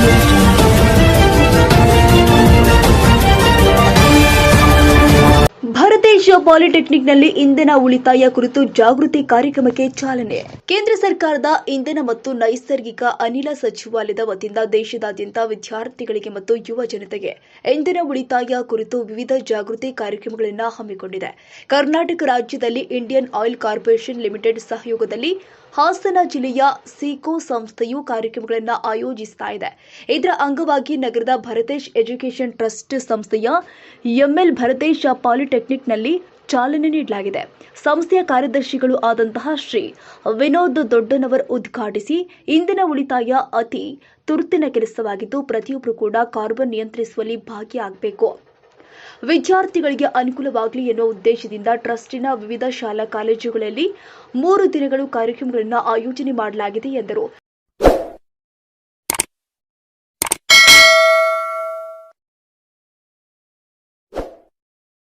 Thank you. Bharatesh ಪಾಲಿಟೆಕ್ನಿಕ್ನಲ್ಲಿ ಇಂಧನ ಉಳಿತಾಯ ಕುರಿತು ಜಾಗೃತಿ ಕಾರ್ಯಕ್ರಮಕ್ಕೆ ಚಾಲನೆ. ಕೇಂದ್ರ ಸರ್ಕಾರದ ಇಂಧನ ಮತ್ತು ನೈಸರ್ಗಿಕ ಅನಿಲ ಸಚಿವಾಲಯದ ವತಿಯಿಂದ ದೇಶದಾದ್ಯಂತ ವಿದ್ಯಾರ್ಥಿಗಳಿಗೆ ಮತ್ತು ಯುವ ಜನತೆಗೆ ಇಂಧನ ಉಳಿತಾಯ ಕುರಿತು ವಿವಿಧ ಜಾಗೃತಿ ಕಾರ್ಯಕ್ರಮಗಳನ್ನು ಹಮ್ಮಿಕೊಂಡಿದೆ. ಕರ್ನಾಟಕ ರಾಜ್ಯದಲ್ಲಿ ಇಂಡಿಯನ್ ಆಯಿಲ್ ಕಾರ್ಪೊರೇಷನ್ ಲಿಮಿಟೆಡ್ ಸಹಯೋಗದಲ್ಲಿ ಹಾಸನ ಜಿಲ್ಲೆಯ ಸಿಕೋ ಸಂಸ್ಥೆಯು ಕಾರ್ಯಕ್ರಮಗಳನ್ನು ಆಯೋಜಿಸ್ತಾ ಇದೆ. ಇದರ ಅಂಗವಾಗಿ ನಗರದ ಭರತೇಶ್ ಎಜುಕೇಷನ್ ಟ್ರಸ್ಟ್ ಸಂಸ್ಥೆಯ ಎಂಎಲ್ ಭರತೇಶ್ ಪಾಲಿಟೆಕ್ನಿಕ್ನಲ್ಲಿ ಚಾಲನೆ ನೀಡಲಾಗಿದೆ. ಸಂಸ್ಥೆಯ ಕಾರ್ಯದರ್ಶಿಗಳು ಆದಂತಹ ಶ್ರೀ ವಿನೋದ್ ದೊಡ್ಡನವರ್ ಉದ್ಘಾಟಿಸಿ ಇಂದಿನ ಉಳಿತಾಯ ಅತಿ ತುರ್ತಿನ ಕೆಲಸವಾಗಿದ್ದು ಪ್ರತಿಯೊಬ್ಬರು ಕೂಡ ಕಾರ್ಬನ್ ನಿಯಂತ್ರಿಸುವಲ್ಲಿ ಭಾಗಿಯಾಗಬೇಕು. ವಿದ್ಯಾರ್ಥಿಗಳಿಗೆ ಅನುಕೂಲವಾಗಲಿ ಎನ್ನುವ ಉದ್ದೇಶದಿಂದ ಟ್ರಸ್ಟಿನ ವಿವಿಧ ಶಾಲಾ ಕಾಲೇಜುಗಳಲ್ಲಿ ಮೂರು ದಿನಗಳು ಕಾರ್ಯಕ್ರಮಗಳನ್ನು ಆಯೋಜನೆ ಮಾಡಲಾಗಿದೆ ಎಂದರು.